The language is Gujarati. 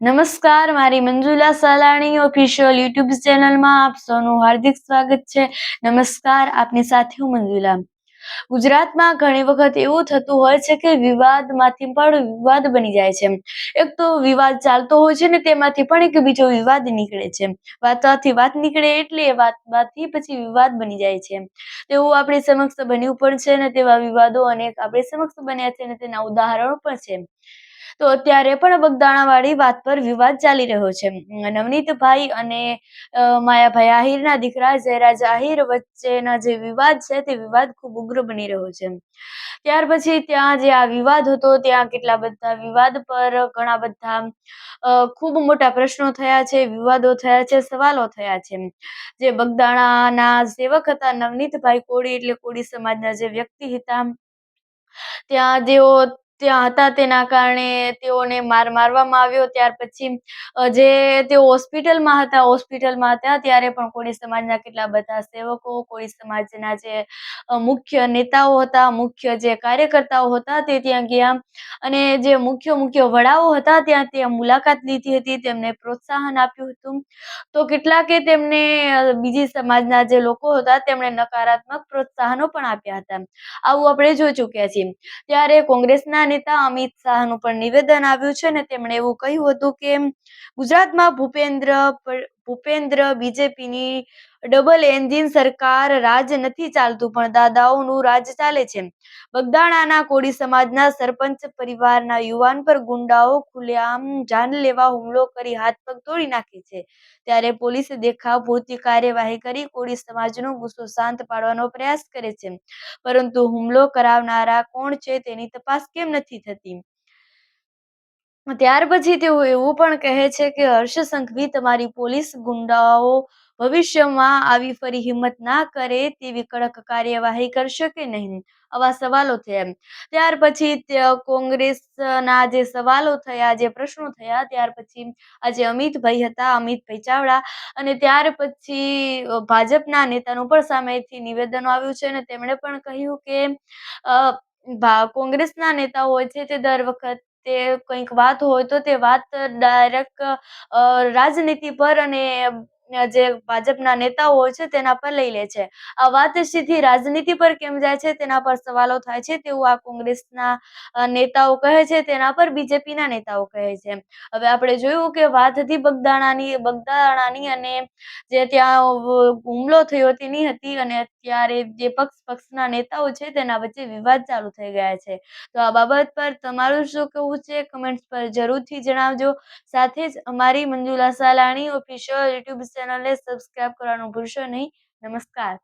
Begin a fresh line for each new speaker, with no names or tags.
નમસ્કાર, મારી મંજુલા સલાણી ઓફિશિયલ યુટ્યુબ ચેનલમાં આપ સૌનું હાર્દિક સ્વાગત છે. નમસ્કાર, આપની સાથે હું મંજુલા. ગુજરાતમાં ઘણી વખત એવું થતું હોય છે કે વિવાદમાંથી પણ વિવાદ બની જાય છે. એક તો વિવાદ ચાલતો હોય છે ને તેમાંથી પણ એક બીજો વિવાદ નીકળે છે. વાતથી વાત નીકળે એટલે એ વાતમાંથી પછી વિવાદ બની જાય છે. તેવું આપણી સમક્ષ બન્યું પણ છે ને તેવા વિવાદો અનેક આપણી સમક્ષ બન્યા છે અને તેના ઉદાહરણો પણ છે. તો અત્યારે પણ બગદાણાવાળી વાત પર વિવાદ ચાલી રહ્યો છે. નવનીતભાઈ અને માયાભાઈ આહિરના દીકરા જયરાજ આહિર વચ્ચેના જે વિવાદ છે તે વિવાદ ખૂબ ઉગ્ર બની રહ્યો છે. ત્યાર પછી ત્યાં જે આ વિવાદ હતો ત્યાં કેટલા બધા વિવાદ પર ઘણા બધા ખૂબ મોટા પ્રશ્નો થયા છે, વિવાદો થયા છે, સવાલો થયા છે. જે બગદાણાના સેવક હતા નવનીતભાઈ કોળી એટલે કોળી સમાજના જે વ્યક્તિ હતા, ત્યાં જેઓ ત્યાં હતા તેના કારણે તેઓને માર મારવામાં આવ્યો. ત્યાર પછી જે તેઓ હોસ્પિટલમાં હતા હોસ્પિટલમાં હતા, ત્યારે પણ કોળી સમાજના કેટલા બધા સેવકો, કોળી સમાજના જે મુખ્ય નેતાઓ હતા, મુખ્ય જે કાર્યકર્તાઓ હતા તે ત્યાં ગયા અને જે મુખ્ય મુખ્ય વડાઓ હતા ત્યાં તે મુલાકાત લીધી હતી, તેમને પ્રોત્સાહન આપ્યું હતું. તો કેટલાકે તેમને બીજી સમાજના જે લોકો હતા તેમણે નકારાત્મક પ્રોત્સાહનો પણ આપ્યા હતા. આવું આપણે જોઈ ચૂક્યા છીએ. ત્યારે કોંગ્રેસના નેતા અમિત શાહનું પણ નિવેદન આવ્યું છે ને તેમણે એવું કહ્યું હતું કે ગુજરાતમાં ભૂપેન્દ્ર ભૂપેન્દ્ર, બીજેપીની ડબલ એન્જિન સરકાર રાજ નથી ચાલતું, પણ દાદાઓનું રાજ ચાલે છે. બગદાણાના કોળી સમાજના સરપંચ પરિવારના યુવાન પર ગુંડાઓ ખુલ્લેઆમ જાનલેવા હુમલો કરી હાથ પગ તોડી નાખે છે. ત્યારે પોલીસે દેખાવ પૂરતી કાર્યવાહી કરી કોળી સમાજનો ગુસ્સો શાંત પાડવાનો પ્રયાસ કરે છે. પરંતુ હુમલો કરાવનારા કોણ છે તેની તપાસ કેમ નથી થતી? ત્યાર પછી તેઓ એવું પણ કહે છે કે હર્ષ સંઘવી તમારી પોલીસ ગુંડાઓ ભવિષ્યમાં આવી ફરી હિંમત ના કરે તેવી કડક કાર્યવાહી કરશે કે નહીં? આવા સવાલો થયા ત્યાર પછી કોંગ્રેસના જે સવાલો થયા, જે પ્રશ્નો થયા, ત્યાર પછી આજે અમિતભાઈ હતા, અમિતભાઈ ચાવડા અને ત્યાર પછી ભાજપના નેતાનું પણ સામેથી નિવેદનો આવ્યું છે અને તેમણે પણ કહ્યું કે કોંગ્રેસના નેતાઓ હોય છે તે દર વખત તે કંઈક વાત હોય તો તે વાત ડાયરેક્ટ રાજનીતિ પર અને જે ભાજપના નેતાઓ છે તેના પર લઈ લે છે. આ વાત સીધી રાજનીતિ પર કેમ જાય છે તેના પર સવાલો થાય છે તેવું આ કોંગ્રેસના નેતાઓ કહે છે તેના પર બીજેપીના નેતાઓ કહે છે. હવે આપણે જોયું કે વાત હતી બગદાણાની બગદાણાની અને જે ત્યાં હુમલો થયો તેની હતી અને અત્યારે જે પક્ષ, પક્ષના નેતાઓ છે તેના વચ્ચે વિવાદ ચાલુ થઈ ગયા છે. તો આ બાબત પર તમારું શું કહેવું છે? કમેન્ટ્સ પર જરૂરથી જણાવજો. સાથે જ અમારી મંજુલા સાલાણી ઓફિશિયલ યુટ્યુબ ચેનલને સબસ્ક્રાઇબ કરવાનું ભૂલશો નહીં. નમસ્કાર.